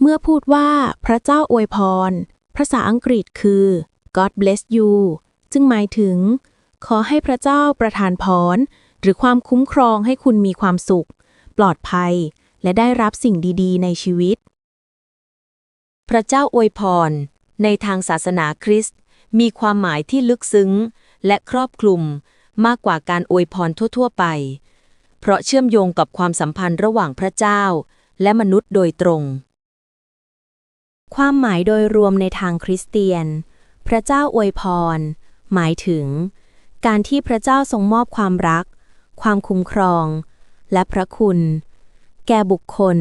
เมื่อพูดว่าพระเจ้าอวยพร ภาษาอังกฤษคือ God bless you จึงหมายถึง ขอให้พระเจ้าประทานพร หรือความคุ้มครองให้คุณมีความสุข ปลอดภัย และได้รับสิ่งดีๆ ในชีวิต พระเจ้าอวยพร ในทางศาสนาคริสต์มีความหมายที่ลึกซึ้ง และครอบคลุมมากกว่าการอวยพรทั่ว ๆ ไป เพราะเชื่อมโยงกับความสัมพันธ์ระหว่างพระเจ้า และมนุษย์โดยตรง ความหมายโดยรวมในทางคริสเตียน พระเจ้าอวยพร หมายถึง การที่พระเจ้าทรงมอบความรัก ความคุ้มครอง และพระคุณ แก่บุคคล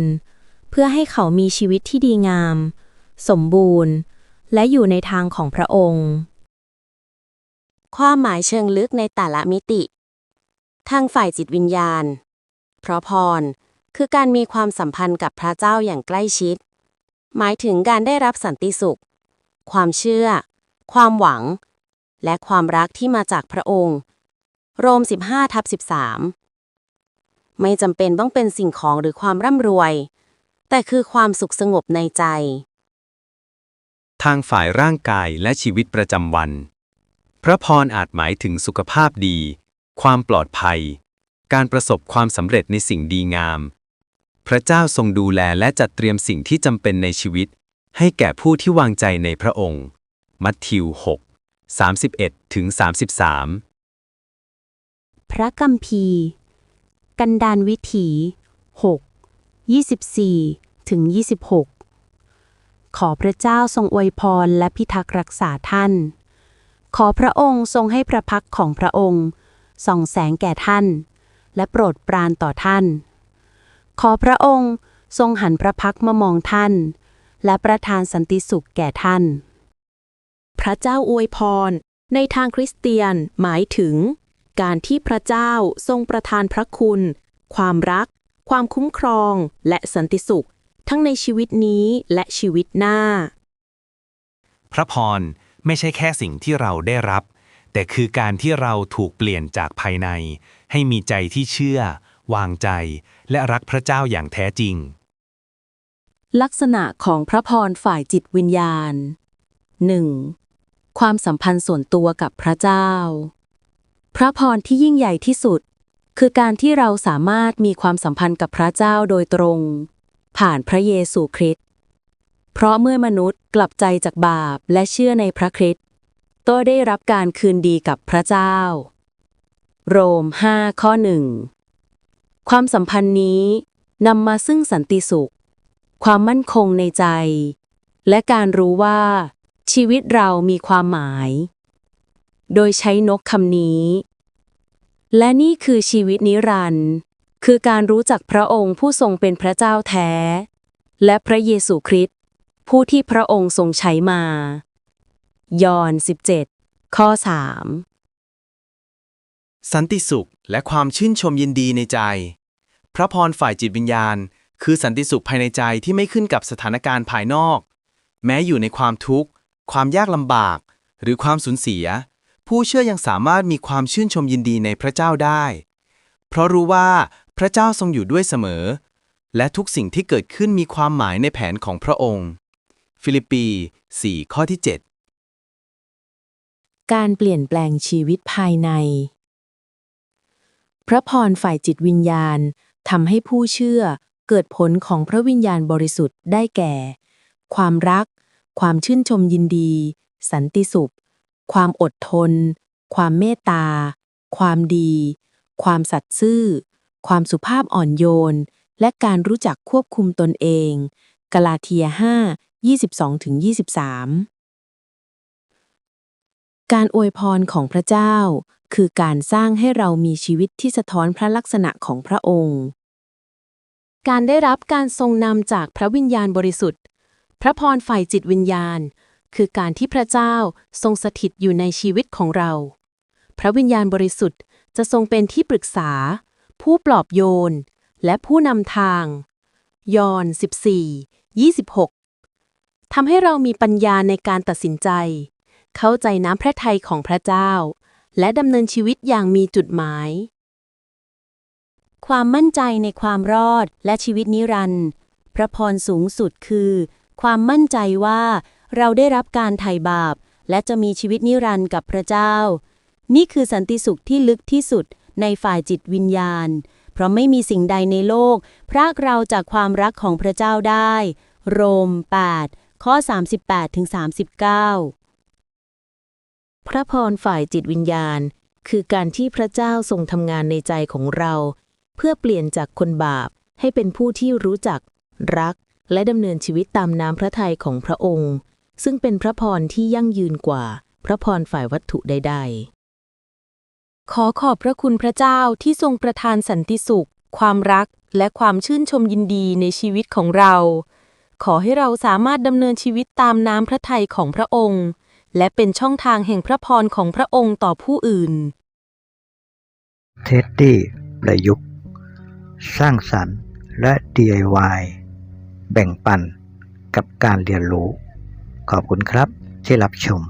เพื่อให้เขามีชีวิตที่ดีงาม สมบูรณ์ และอยู่ในทางของพระองค์ ความหมายเชิงลึกในแต่ละมิติ ทางฝ่ายจิตวิญญาณ เพราะพรคือการมีความสัมพันธ์กับพระเจ้าอย่างใกล้ชิด หมายถึงการได้รับสันติสุข ความเชื่อ ความหวัง และความรักที่มาจากพระองค์ โรม 15ทับ13 ไม่จำเป็นต้องเป็นสิ่งของหรือความร่ำรวย แต่คือความสุขสงบในใจ ทางฝ่ายร่างกายและชีวิตประจำวัน พระพรอาจหมายถึงสุขภาพดี ความปลอดภัย การประสบความสำเร็จในสิ่งดีงาม พระเจ้าทรงดูแลและจัดเตรียมสิ่งที่จำเป็นในชีวิต ให้แก่ผู้ที่วางใจในพระองค์ มัทธิว 6 31ถึง33 พระกัมภีกันดานวิถี 6 24ถึง26 ขอพระเจ้าทรงอวยพรและพิทักษ์รักษาท่าน ขอพระองค์ทรงให้พระพักของพระองค์ส่องแสงแก่ท่าน และโปรดปรานต่อท่าน ขอพระองค์ทรงหันพระพักมามองท่าน และประทานสันติสุขแก่ท่าน พระเจ้าอวยพร ในทางคริสเตียนหมายถึง การที่พระเจ้าทรงประทานพระคุณ ความรัก ความคุ้มครอง และสันติสุข ทั้งในชีวิตนี้และชีวิตหน้า พระพรไม่ใช่แค่สิ่งที่เราได้รับ แต่คือการที่เราถูกเปลี่ยนจากภายใน ให้มีใจที่เชื่อ วางใจ และรักพระเจ้าอย่างแท้จริง ลักษณะของพระพรฝ่ายจิตวิญญาณ 1. ความสัมพันธ์ส่วนตัวกับพระเจ้า พระพรที่ยิ่งใหญ่ที่สุด คือการที่เราสามารถมีความสัมพันธ์กับพระเจ้าโดยตรง ผ่านพระเยซูคริสต์เพราะเมื่อมนุษย์กลับใจจากบาปและเชื่อในพระคริสต์ก็ได้รับการคืนดีกับพระเจ้า โรม 5 ข้อ1 ความสัมพันธ์นี้นำมาซึ่งสันติสุข ความมั่นคงในใจ และการรู้ว่า ชีวิตเรามีความหมาย โดยใช้นกคำนี้ และนี่คือชีวิตนิรันดร์คือการรู้จักพระองค์ผู้ทรงเป็นพระเจ้าแท้ และพระเยซูคริสต์ผู้ที่พระองค์ทรงใช้มา ยอห์น17 ข้อ 3 สันติสุข และความชื่นชมยินดีในใจ พระพรฝ่ายจิตวิญญาณ คือสันติสุขภายในใจที่ไม่ขึ้นกับสถานการณ์ภายนอก แม้อยู่ในความทุกข์ ความยากลำบาก หรือความสูญเสีย ผู้เชื่อยังสามารถมีความชื่นชมยินดีในพระเจ้าได้ เพราะรู้ว่าพระเจ้าทรงอยู่ด้วยเสมอ และทุกสิ่งที่เกิดขึ้นมีความหมายในแผนของพระองค์ ฟิลิปปี 4 ข้อที่ 7 การเปลี่ยนแปลงชีวิตภายใน พระพรฝ่ายจิตวิญญาณทำให้ผู้เชื่อเกิดผลของพระวิญญาณบริสุทธิ์ได้แก่ ความรัก ความชื่นชมยินดี สันติสุข ความอดทน ความเมตตา ความดี ความสัตย์ซื่อ ความสุภาพอ่อนโยน และการรู้จักควบคุมตนเอง กลาเทีย 5 22-23 การอวยพรของพระเจ้า คือการสร้างให้เรามีชีวิตที่สะท้อนพระลักษณะของพระองค์ การได้รับการทรงนำจากพระวิญญาณบริสุทธิ์ พระพรฝ่ายจิตวิญญาณ คือการที่พระเจ้าทรงสถิตอยู่ในชีวิตของเรา พระวิญญาณบริสุทธิ์จะทรงเป็นที่ปรึกษา ผู้ปลอบโยน และผู้นำทาง ยอห์น14 26ทำให้เรามีปัญญาในการตัดสินใจ เข้าใจน้ำพระทัยของพระเจ้า และดำเนินชีวิตอย่างมีจุดหมาย ความมั่นใจในความรอดและชีวิตนิรันดร์พระพรสูงสุดคือ ความมั่นใจว่าเราได้รับการไถ่บาป และจะมีชีวิตนิรันดร์กับพระเจ้า นี่คือสันติสุขที่ลึกที่สุดในฝ่ายจิตวิญญาณ เพราะไม่มีสิ่งใดในโลก พรากเราจากความรักของพระเจ้าได้ โรม 8 ข้อ 38ถึง39 พระพรฝ่ายจิตวิญญาณ คือการที่พระเจ้าทรงทำงานในใจของเรา เพื่อเปลี่ยนจากคนบาปให้เป็นผู้ที่รู้จัก รัก และดำเนินชีวิตตามน้ำพระทัยของพระองค์ ซึ่งเป็นพระพรที่ยั่งยืนกว่า พระพรฝ่ายวัตถุใด ๆ ขอขอบพระคุณพระเจ้าที่ทรงประทานสันติสุข ความรัก และความชื่นชมยินดีในชีวิตของเรา ขอให้เราสามารถดำเนินชีวิตตามน้ำพระทัยของพระองค์ และเป็นช่องทางแห่งพระพรของพระองค์ต่อผู้อื่น เท็ดดี้ประยุกต์ สร้างสรรค์และ DIY แบ่งปันกับการเรียนรู้ ขอบคุณครับที่รับชม